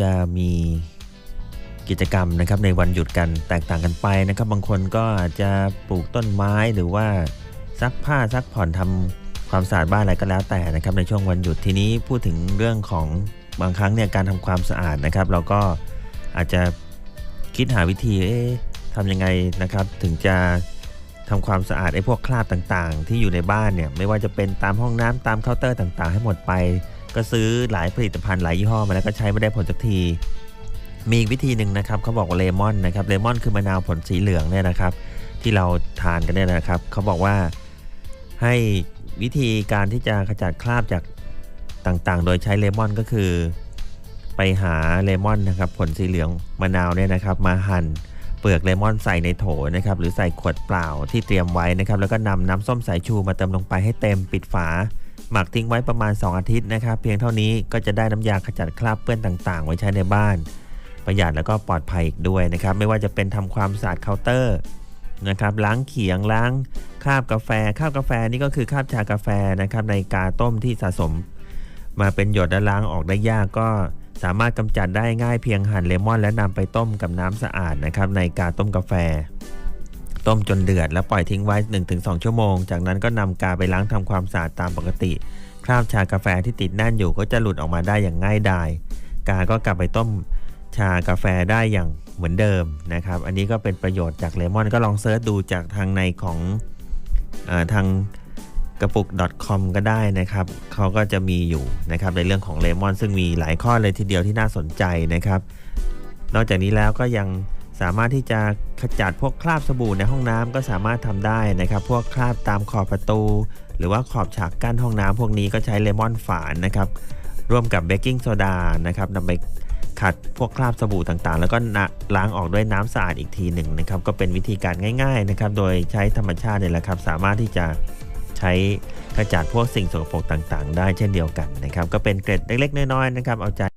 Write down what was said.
จะมีกิจกรรมนะครับในวันหยุดกันแตกต่างกันไปนะครับ บางคนก็อาจจะปลูกต้นไม้หรือว่าซักผ้าซักผ่อนทำความสะอาดบ้านอะไรก็แล้วแต่นะครับ ในช่วงวันหยุดทีนี้พูดถึงเรื่องของบางครั้งเนี่ยการทำความสะอาดนะครับ เราก็อาจจะคิดหาวิธีเอ๊ะทำยังไงนะครับ ถึงจะทำความสะอาดไอ้พวกคราบต่างๆ ที่อยู่ในบ้านเนี่ยไม่ว่าจะเป็นตามห้องน้ำตามเคาน์เตอร์ต่างๆ ให้หมดไป ก็ซื้อหลายผลิตภัณฑ์หลายยี่ห้อมาแล้วก็ใช้ไม่ได้ผลสักที มีอีกวิธีหนึ่งนะครับเขาบอกว่าเลมอนนะครับเลมอนคือมะนาวผลสีเหลืองเนี่ยนะครับ ที่เราทานกันเนี่ยนะครับเขาบอกว่าให้วิธีการที่จะขจัดคราบจากต่างๆ โดยใช้เลมอนก็คือ ไปหาเลมอนนะครับผลสีเหลืองมะนาวเนี่ยนะครับ มาหั่นเปลือกเลมอนใส่ในโถนะครับหรือใส่ขวดเปล่าที่เตรียมไว้นะครับ แล้วก็นำน้ำส้มสายชูมาเติมลงไปให้เต็มปิดฝา หมักทิ้งไว้ประมาณ 2 อาทิตย์นะครับ เพียงเท่านี้ก็จะได้น้ำยาขจัดคราบเปื้อนต่างๆ ไว้ใช้ในบ้าน ประหยัดแล้วก็ปลอดภัยอีกด้วยนะครับ ไม่ว่าจะเป็นทำความสะอาดเคาน์เตอร์นะครับล้างเขียงล้างคราบกาแฟคราบกาแฟนี่ก็คือคราบชากาแฟนะครับในกาต้มที่สะสม มาเป็นหยดและล้างออกได้ยากก็สามารถกำจัดได้ง่ายเพียงหั่นเลมอน และนำไปต้มกับน้ำสะอาดนะครับในกาต้มกาแฟ ต้มจนเดือด แล้วปล่อยทิ้งไว้ 1-2 ชั่วโมง จากนั้นก็นำกาไปล้างทำความสะอาดตามปกติ คราบชากาแฟที่ติดแน่นอยู่ก็จะหลุดออกมาได้อย่างง่ายดาย กาก็กลับไปต้มชากาแฟได้อย่างเหมือนเดิมนะครับ อันนี้ก็เป็นประโยชน์จากเลมอนก็ลองเซิร์ชดูจากทางในของอทางกระปุก .com ก็ได้นะครับ เขาก็จะมีอยู่นะครับในเรื่องของเลมอนซึ่งมีหลายข้อเลยทีเดียวที่น่าสนใจนะครับ นอกจากนี้แล้วก็ยัง สามารถที่จะขจัดพวกคราบสบู่ในห้องน้ำก็สามารถทำได้นะครับ พวกคราบตามขอบประตู หรือว่าขอบฉากกั้นห้องน้ำพวกนี้ก็ใช้เลมอนฝานนะครับร่วมกับเบกกิ้งโซดานะครับนำไปขัดพวกคราบสบู่ต่างๆ แล้วก็ล้างออกด้วยน้ำสะอาดอีกทีหนึ่งนะครับ ก็เป็นวิธีการง่ายๆนะครับ โดยใช้ธรรมชาติเนี่ยแหละครับ สามารถที่จะใช้ขจัดพวกสิ่งสกปรกต่างๆ ได้เช่นเดียวกันนะครับ ก็เป็นเกร็ดเล็กๆ น้อยๆนะครับ เอาใจ